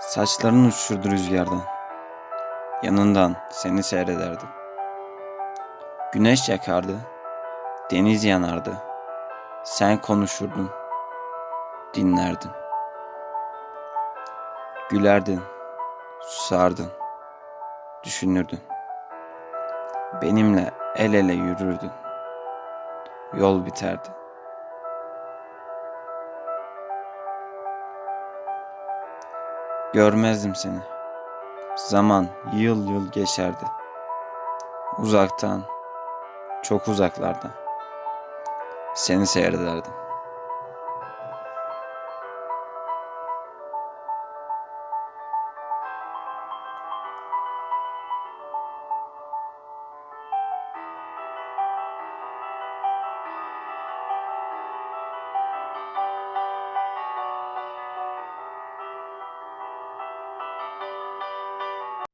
Saçların uçuşurdu rüzgardan. Yanından seni seyrederdim. Güneş yakardı, deniz yanardı. Sen konuşurdun, dinlerdin. Gülerdin, susardın, düşünürdün. Benimle el ele yürürdün. Yol biterdi. Görmezdim seni. Zaman yıl yıl geçerdi. Uzaktan, çok uzaklardan. Seni seyrederdim.